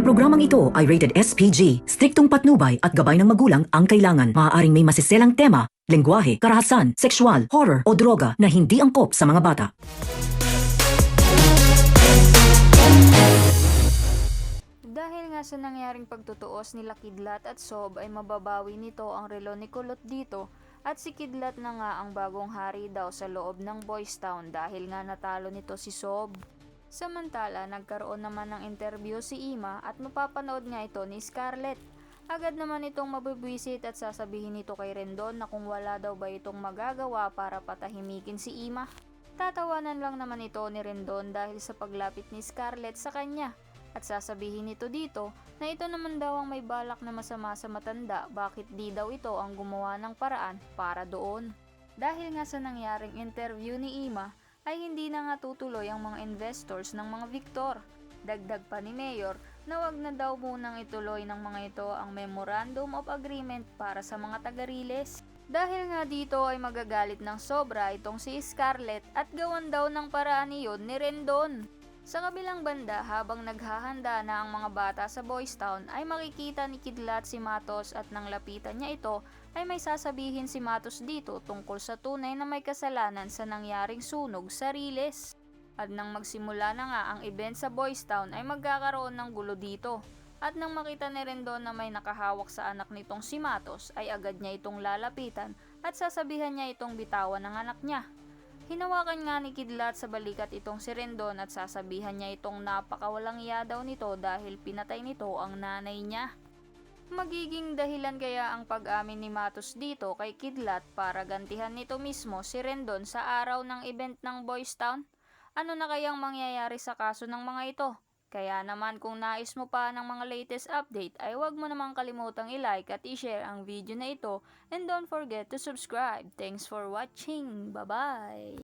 Ang programang ito ay rated SPG, striktong patnubay at gabay ng magulang ang kailangan. Maaaring may masiselang tema, lengguwahe, karahasan, sexual, horror o droga na hindi angkop sa mga bata. Dahil nga sa nangyaring pagtutuos nila Kidlat at Sob ay mababawi nito ang relo ni Kulot dito at si Kidlat na nga ang bagong hari daw sa loob ng Boys Town dahil nga natalo nito si Sob. Samantala, nagkaroon naman ng interview si Ima at mapapanood nga ito ni Scarlett. Agad naman itong mabibwisit at sasabihin nito kay Rendon na kung wala daw ba itong magagawa para patahimikin si Ima. Tatawanan lang naman ito ni Rendon dahil sa paglapit ni Scarlett sa kanya. At sasabihin nito dito na ito naman daw ang may balak na masama sa matanda bakit di daw ito ang gumawa ng paraan para doon. Dahil nga sa nangyaring interview ni Ima ay hindi na nga tutuloy ang mga investors ng mga Victor. Dagdag pa ni Mayor na wag na daw munang ituloy ng mga ito ang Memorandum of Agreement para sa mga tagariles. Dahil nga dito ay magagalit ng sobra itong si Scarlett at gawan daw ng paraan iyon ni Rendon. Sa kabilang banda, habang naghahanda na ang mga bata sa Boys Town, ay makikita ni Kidlat si Matos at nang lapitan niya ito, ay may sasabihin si Matos dito tungkol sa tunay na may kasalanan sa nangyaring sunog sa Riles. At nang magsimula na nga ang event sa Boys Town ay magkakaroon ng gulo dito. At nang makita ni Rendon na may nakahawak sa anak nitong si Matos, ay agad niya itong lalapitan at sasabihan niya itong bitawan ng anak niya. Hinawakan nga ni Kidlat sa balikat itong si Rendon at sasabihan niya itong napakawalang iya daw nito dahil pinatay nito ang nanay niya. Magiging dahilan kaya ang pag-amin ni Matos dito kay Kidlat para gantihan nito mismo si Rendon sa araw ng event ng Boys Town? Ano na kayang mangyayari sa kaso ng mga ito? Kaya naman kung nais mo pa ng mga latest update ay huwag mo namang kalimutang i-like at i-share ang video na ito and don't forget to subscribe. Thanks for watching. Bye-bye!